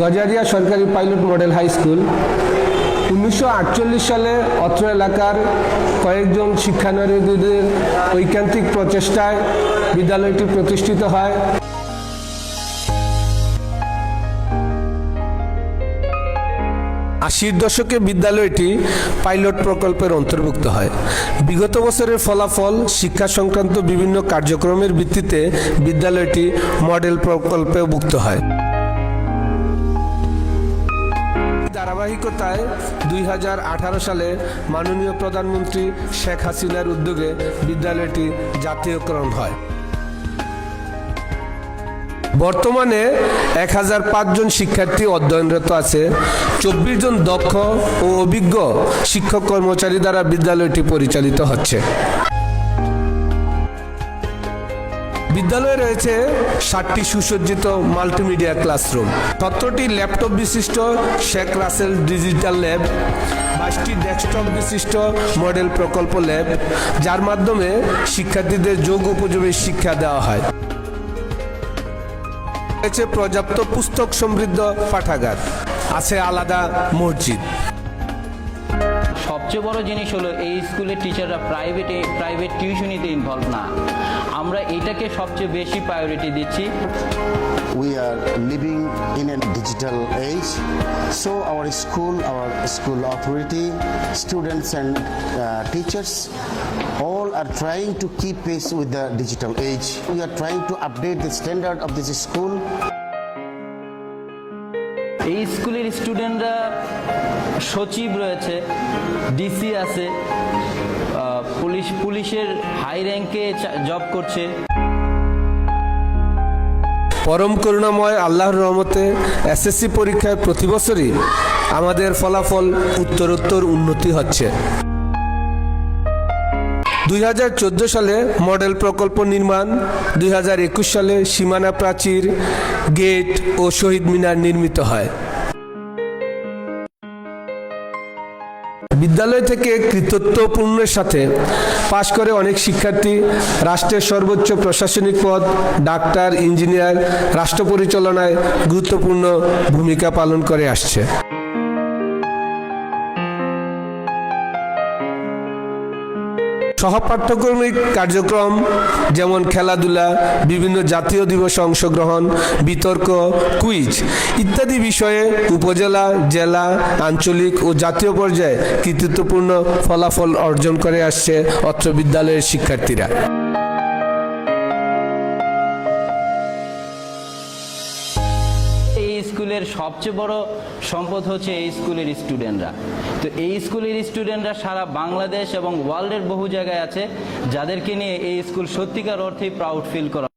গজারিয়া সরকারি pilot model high school. উনিশশো আটচল্লিশ সালে অত্র এলাকার কয়েকজন শিক্ষানবিদের ঐকান্তিক প্রচেষ্টায় বিদ্যালয়টি প্রতিষ্ঠিত হয়। আশির দশকে বিদ্যালয়টি পাইলট প্রকল্পের অন্তর্ভুক্ত হয়। বিগত বছরের ফলাফল, শিক্ষা সংক্রান্ত বিভিন্ন কার্যক্রমের ভিত্তিতে বিদ্যালয়টি মডেল প্রকল্পে ভুক্ত হয়। ধারাবাহিকতায় দুই হাজার আঠারো সালে মাননীয় প্রধানমন্ত্রী শেখ হাসিনার উদ্যোগে বিদ্যালয়টি জাতীয়করণ হয়। বর্তমানে এক হাজার পাঁচজন শিক্ষার্থী অধ্যয়নরত আছে, চব্বিশ জন দক্ষ ও অভিজ্ঞ শিক্ষক কর্মচারী দ্বারা বিদ্যালয়টি পরিচালিত হচ্ছে। বিদ্যালয়ে রয়েছে ষাটটি সুসজ্জিত মাল্টিমিডিয়া ক্লাসরুম। সতেরোটি ল্যাপটপ বিশিষ্ট শেখ রাসেল ডিজিটাল ল্যাব, বাইশটি ডেস্কটপ বিশিষ্ট মডেল প্রকল্প ল্যাব, যার মাধ্যমে শিক্ষার্থীদের যোগ উপযোগী শিক্ষা দেওয়া হয়। রয়েছে পর্যাপ্ত পুস্তক সমৃদ্ধ পাঠাগার। আছে আলাদা মসজিদ। সবচেয়ে বড় জিনিস হলো এই স্কুলের টিচাররা প্রাইভেটে প্রাইভেট টিউশনিতে ইনভলভ না। আমরা এটাকে সবচেয়ে বেশি প্রায়োরিটি দিচ্ছি। We are living in an digital age so our school our school authority students and teachers all are trying to keep pace with the digital age we are trying to update the standard of this school এই স্কুলের স্টুডেন্টরা সচিব রয়েছে DC আছে police, পুলিশের high র্যাঙ্কে job করছে। পরম করুণাময় আল্লাহর রহমতে এসএসসি পরীক্ষায় প্রতি বছরই আমাদের ফলাফল উত্তরোত্তর উন্নতি হচ্ছে। দুই হাজার চোদ্দ সালে মডেল প্রকল্প নির্মাণ, দুই হাজার একুশ সালে সীমানা প্রাচীর, গেট ও শহীদ মিনার নির্মিত হয়। বিদ্যালয় থেকে কৃতত্বপূর্ণের সাথে পাশ করে অনেক শিক্ষার্থী, রাষ্ট্রের সর্বোচ্চ প্রশাসনিক পদ, ডাক্তার, ইঞ্জিনিয়ার, রাষ্ট্র পরিচালনায় গুরুত্বপূর্ণ ভূমিকা পালন করে আসছে। সহপাঠ্যক্রমিক কার্যক্রম, যেমন খেলাধুলা, বিভিন্ন জাতীয় দিবসে অংশগ্রহণ, বিতর্ক, কুইজ ইত্যাদি বিষয়ে উপজেলা, জেলা, আঞ্চলিক ও জাতীয় পর্যায়ে কৃতিত্বপূর্ণ ফলাফল অর্জন করে আসছে অত্র বিদ্যালয়ের শিক্ষার্থীরা। এই স্কুলের সবচেয়ে বড় সম্পদ হচ্ছে এই স্কুলের স্টুডেন্টরা। তো এই স্কুলের স্টুডেন্টরা সারা বাংলাদেশ এবং ওয়ার্ল্ডের বহু জায়গায় আছে, যাদেরকে নিয়ে এই স্কুল সত্যিকার অর্থেই প্রাউড ফিল করা